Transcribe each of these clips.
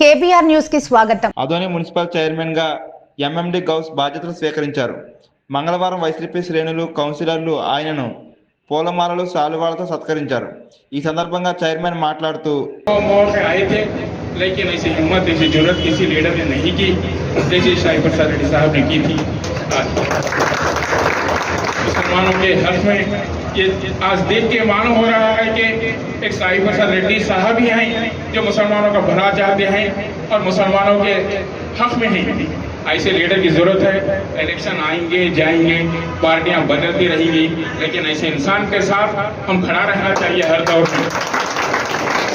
KBR news కి స్వాగతం Adoni municipal chairman గా ఎంఎండి గౌస్ బాధ్యతలు స్వీకరించారు మంగళవారం వైసీపీ శ్రేణులు కౌన్సిలర్లు ఆయనను పూలమాలలు శాలువాలతో సత్కరించారు ఈ సందర్భంగా చైర్మన్ మాట్లాడుతూ तो मोड़ पे आए थे लेकिन ऐसी हिम्मत ऐसी जरूरत किसी लीडर ने नहीं की जैसे शाही प्रसाद रेड्डी साहब ने की थी आज मुसलमानों के हक में ये आज देख के मालूम हो रहा है कि साई प्रसाद रेड्डी साहब ही हैं, जो मुसलमानों का भला चाहते हैं और मुसलमानों के हक में हैं ऐसे लीडर की ज़रूरत है, इलेक्शन आएँगे, जाएँगे, पार्टियाँ बदलती रहेंगी, लेकिन ऐसे इंसान के साथ हम खड़ा रहना चाहिए हर दौर में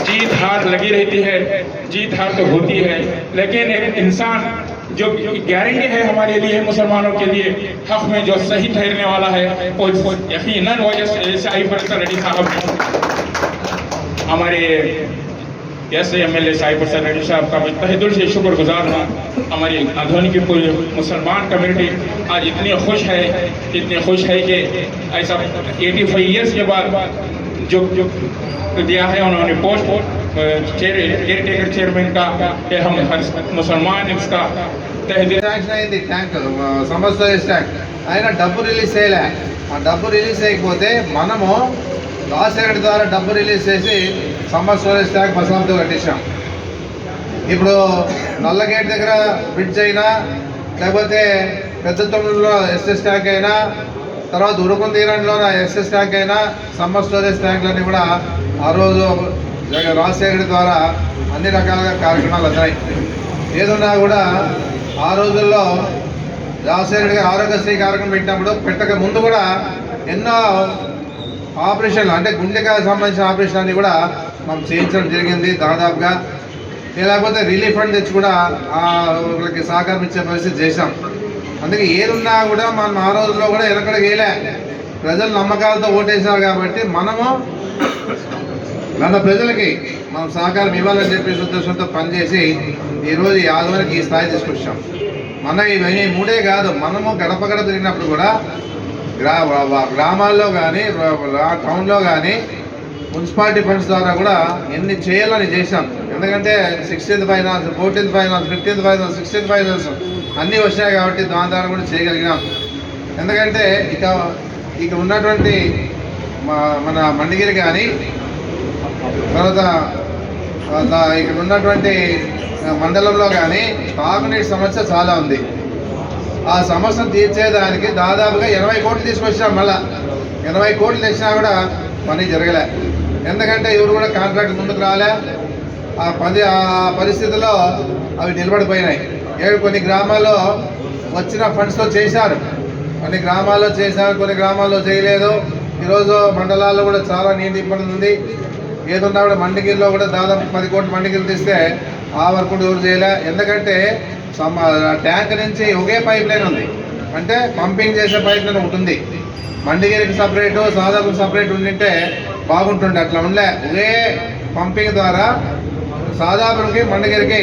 जीत हार लगी रहती है, जीत हार तो होती है, लेकिन एक इंसान जो गारंटी है हमारे लिए मुसलमानों के लिए, हक में जो सही ठहरने वाला है, वो यकीनन वो जैसे प्रसाद रेड्डी साहब। हमारे ऐसे M L A sahib Prasad Reddy sahab का मैं तहे दिल से शुक्रगुजार हूँ हमारी आधुनिक की पूरी मुसलमान कम्युनिटी आज इतनी खुश है इतनी खुश है कि ऐसा 85 फाइव ईयर्स के बाद जो जो दिया है उन्होंने पोस्ट केयर टेकर चेयरमैन का कि हम हर मुसलमान इसका तहे दिल శాంక్షన్ అయింది ట్యాంక్ సమ్మర్ స్టోరేజ్ ట్యాంక్ అయినా డబ్బు రిలీజ్ చేయలే ఆ డబ్బు రిలీజ్ చేయకపోతే మనము రాజశేఖర్ ద్వారా డబ్బు రిలీజ్ చేసి సమ్మర్ స్టోరేజ్ ట్యాంక్ బసాంతో కట్టించాం. ఇప్పుడు నల్ల గేట్ దగ్గర బ్రిడ్జ్ అయినా లేకపోతే పెద్ద తొమ్మిదిలో ఎస్ఎస్ ట్యాంక్ అయినా తర్వాత ఉరుకుం తీరంలో ఎస్ఎస్ ట్యాంక్ అయినా సమ్మర్ స్టోరేజ్ ట్యాంకులన్నీ కూడా ఆ రోజు రాజశేఖర్ ద్వారా అన్ని రకాలుగా కార్యక్రమాలు అందాయి ఏదున్నా కూడా ఆ రోజుల్లో రాజశేఖర్ గారు ఆరోగ్యశ్రీ కార్యక్రమం పెట్టినప్పుడు పెట్టక ముందు కూడా ఎన్నో ఆపరేషన్లు అంటే గుండెకి సంబంధించిన ఆపరేషన్ అన్ని కూడా మనం చేయించడం జరిగింది దాదాపుగా. లేకపోతే రిలీఫ్ ఫండ్ తెచ్చి కూడా ఆ వాళ్ళకి సహకారం ఇచ్చే పరిస్థితి చేశాం. అందుకే ఏదున్నా కూడా మనం ఆ రోజుల్లో కూడా ఎనకడ వేయలే ప్రజలు నమ్మకాలతో ఓటేశారు కాబట్టి మనము మన ప్రజలకి మనం సహకారం ఇవ్వాలని చెప్పేసి ఉద్దేశంతో పనిచేసి ఈరోజు ఈ ఆదివారికి ఈ స్థాయి తీసుకొచ్చాం. మన ఇవన్నీ మూడే కాదు మనము గడప గడప తిరిగినప్పుడు కూడా గ్రా గ్రామాల్లో కానీ టౌన్లో కానీ మున్సిపాలిటీ ఫండ్స్ ద్వారా కూడా ఎన్ని చేయాలని చేశాం. ఎందుకంటే sixteenth finance fourteenth finance fifteenth finance sixteenth finance అన్నీ వచ్చాయి కాబట్టి దాని ద్వారా కూడా చేయగలిగినాం. ఎందుకంటే ఇక ఇక ఉన్నటువంటి మా- మన మండగిరి కానీ తర్వాత ఇక్కడ ఉన్నటువంటి మండలంలో కానీ తాగునీటి సమస్య చాలా ఉంది. ఆ సమస్య తీర్చేదానికి దాదాపుగా ఎనభై కోట్లు తీసుకొచ్చాం మళ్ళా. ఎనభై కోట్లు తెచ్చినా కూడా పని జరగలే. ఎందుకంటే ఎవరు కూడా కాంట్రాక్ట్ ముందుకు రాలే. ఆ పది ఆ పరిస్థితిలో అవి నిలబడిపోయినాయి. ఏడు కొన్ని గ్రామాల్లో వచ్చిన ఫండ్స్తో చేశారు. కొన్ని గ్రామాల్లో చేశారు కొన్ని గ్రామాల్లో చేయలేదు. ఈరోజు మండలాల్లో కూడా చాలా నీటి ఇబ్బంది ఉంది. ఏదున్నా కూడా మండగిరిలో కూడా దాదాపు పది కోట్ల మండిగిరి తీస్తే ఆ వర్క్ కూడా ఎవరు చేయలే. ఎందుకంటే ట్యాంక్ నుంచి ఒకే పైప్ లైన్ ఉంది. అంటే పంపింగ్ చేసే పైప్ లైన్ ఒకటి ఉంది. మండిగిరికి సపరేటు సాధారణ సపరేట్ ఉండింటే బాగుంటుండే అట్లా ఉండలే. ఒకే పంపింగ్ ద్వారా సాధాపురంకి మండగిరికి